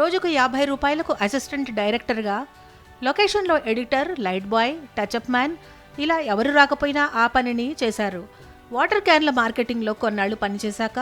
రోజుకు యాభై రూపాయలకు అసిస్టెంట్ డైరెక్టర్గా లొకేషన్లో editor light boy touch up man ఇలా ఎవరు రాకపోయినా ఆ పనిని చేశారు. వాటర్ క్యాన్ల మార్కెటింగ్లో కొన్నాళ్ళు పనిచేశాక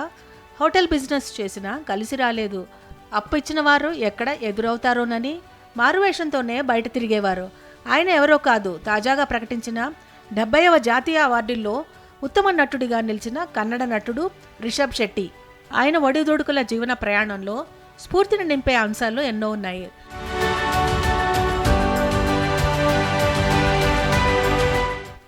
హోటల్ బిజినెస్ చేసినా కలిసి రాలేదు. అప్పు ఇచ్చిన వారు ఎక్కడ ఎదురవుతారోనని మారువేషంతోనే బయట తిరిగేవారు. ఆయన ఎవరో కాదు తాజాగా ప్రకటించిన డెబ్బైవ జాతీయ అవార్డుల్లో ఉత్తమ నటుడిగా నిలిచిన కన్నడ నటుడు రిషబ్ శెట్టి. ఆయన ఒడిదుడుకుల జీవన ప్రయాణంలో స్ఫూర్తిని నింపే అంశాలు ఎన్నో ఉన్నాయి.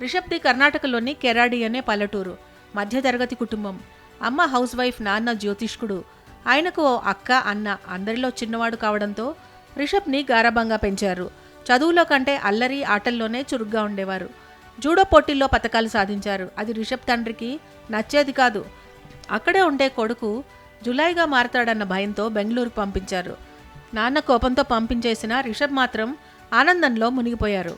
రిషబ్ది కర్ణాటకలోని కెరాడి అనే పల్లెటూరు. మధ్యతరగతి కుటుంబం. అమ్మ హౌస్ వైఫ్ నాన్న జ్యోతిష్కుడు. ఆయనకు ఓ అక్క అన్న అందరిలో చిన్నవాడు కావడంతో రిషబ్ని గారభంగా పెంచారు. చదువులో కంటే అల్లరి ఆటల్లోనే చురుగ్గా ఉండేవారు. జూడో పోటీల్లో పథకాలు సాధించారు. అది రిషబ్ తండ్రికి నచ్చేది కాదు. అక్కడే ఉండే కొడుకు జులైగా మారతాడన్న భయంతో బెంగళూరు పంపించారు. నాన్న కోపంతో పంపించేసిన రిషబ్ మాత్రం ఆనందంలో మునిగిపోయారు.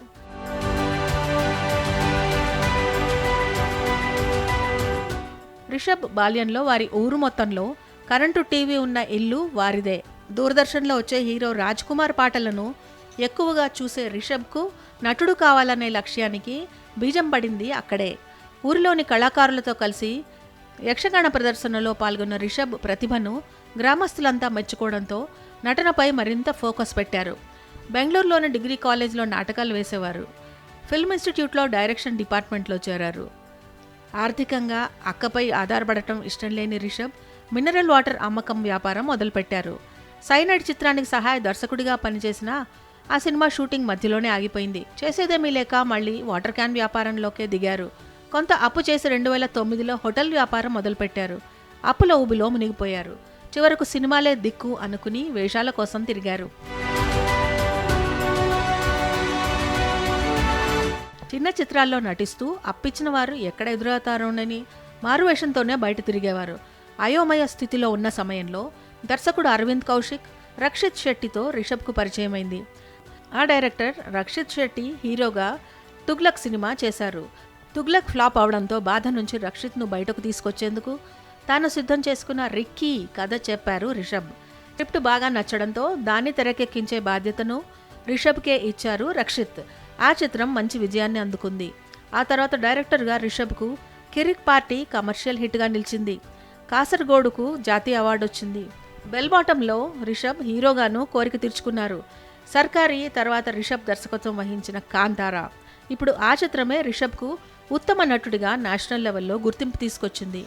రిషబ్ బాల్యంలో వారి ఊరు మొత్తంలో కరెంటు టీవీ ఉన్న ఇల్లు వారిదే. దూరదర్శన్లో వచ్చే హీరో రాజ్ కుమార్ పాటలను ఎక్కువగా చూసే రిషబ్కు నటుడు కావాలనే లక్ష్యానికి బీజం పడింది అక్కడే. ఊరిలోని కళాకారులతో కలిసి యక్షగాన ప్రదర్శనలో పాల్గొన్న రిషబ్ ప్రతిభను గ్రామస్తులంతా మెచ్చుకోవడంతో నటనపై మరింత ఫోకస్ పెట్టారు. బెంగళూరులోని డిగ్రీ కాలేజ్లో నాటకాలు వేసేవారు. ఫిల్మ్ ఇన్స్టిట్యూట్లో డైరెక్షన్ డిపార్ట్మెంట్లో చేరారు. ఆర్థికంగా అక్కపై ఆధారపడటం ఇష్టం లేని రిషబ్ మినరల్ వాటర్ అమ్మకం వ్యాపారం మొదలుపెట్టారు. సైనైడ్ చిత్రానికి సహాయ దర్శకుడిగా పనిచేసిన ఆ సినిమా షూటింగ్ మధ్యలోనే ఆగిపోయింది. చేసేదేమీ లేక మళ్ళీ వాటర్ క్యాన్ వ్యాపారంలోకే దిగారు. కొంత అప్పు చేసి రెండు వేల తొమ్మిదిలో హోటల్ వ్యాపారం మొదలుపెట్టారు. అప్పుల ఊబిలో మునిగిపోయారు చివరకు సినిమాలే దిక్కు అనుకుని వేషాల కోసం తిరిగారు. చిన్న చిత్రాల్లో నటిస్తూ అప్పిచ్చిన వారు ఎక్కడ ఎదురవుతారోనని మారువేషంతోనే బయట తిరిగేవారు. అయోమయ స్థితిలో ఉన్న సమయంలో దర్శకుడు అరవింద్ కౌశిక్ రక్షిత్ శెట్టితో రిషబ్కు పరిచయమైంది. ఆ డైరెక్టర్ రక్షిత్ శెట్టి హీరోగా తుగ్లక్ సినిమా చేశారు. తుగ్లక్ ఫ్లాప్ అవడంతో బాధ నుంచి రక్షిత్ను బయటకు తీసుకొచ్చేందుకు తాను సిద్ధం చేసుకున్న రిక్కీ కథ చెప్పారు రిషబ్. స్క్రిప్ట్ బాగా నచ్చడంతో దాన్ని తెరకెక్కించే బాధ్యతను రిషబ్కే ఇచ్చారు రక్షిత్. ఆ చిత్రం మంచి విజయాన్ని అందుకుంది. ఆ తర్వాత డైరెక్టర్గా రిషబ్కు కిరిక్ పార్టీ కమర్షియల్ హిట్గా నిలిచింది. కాసర్గోడుకు జాతీయ అవార్డు వచ్చింది. బెల్ బాటంలో రిషబ్ హీరోగాను కోరిక తీర్చుకున్నారు. సర్కారీ తర్వాత రిషబ్ దర్శకత్వం వహించిన కాంతారా. ఇప్పుడు ఆ చిత్రమే రిషబ్కు ఉత్తమ నటుడిగా నేషనల్ లెవెల్లో గుర్తింపు తీసుకొచ్చింది.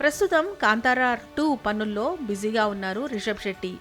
ప్రస్తుతం కాంతారా టూ పనుల్లో బిజీగా ఉన్నారు రిషబ్ శెట్టి.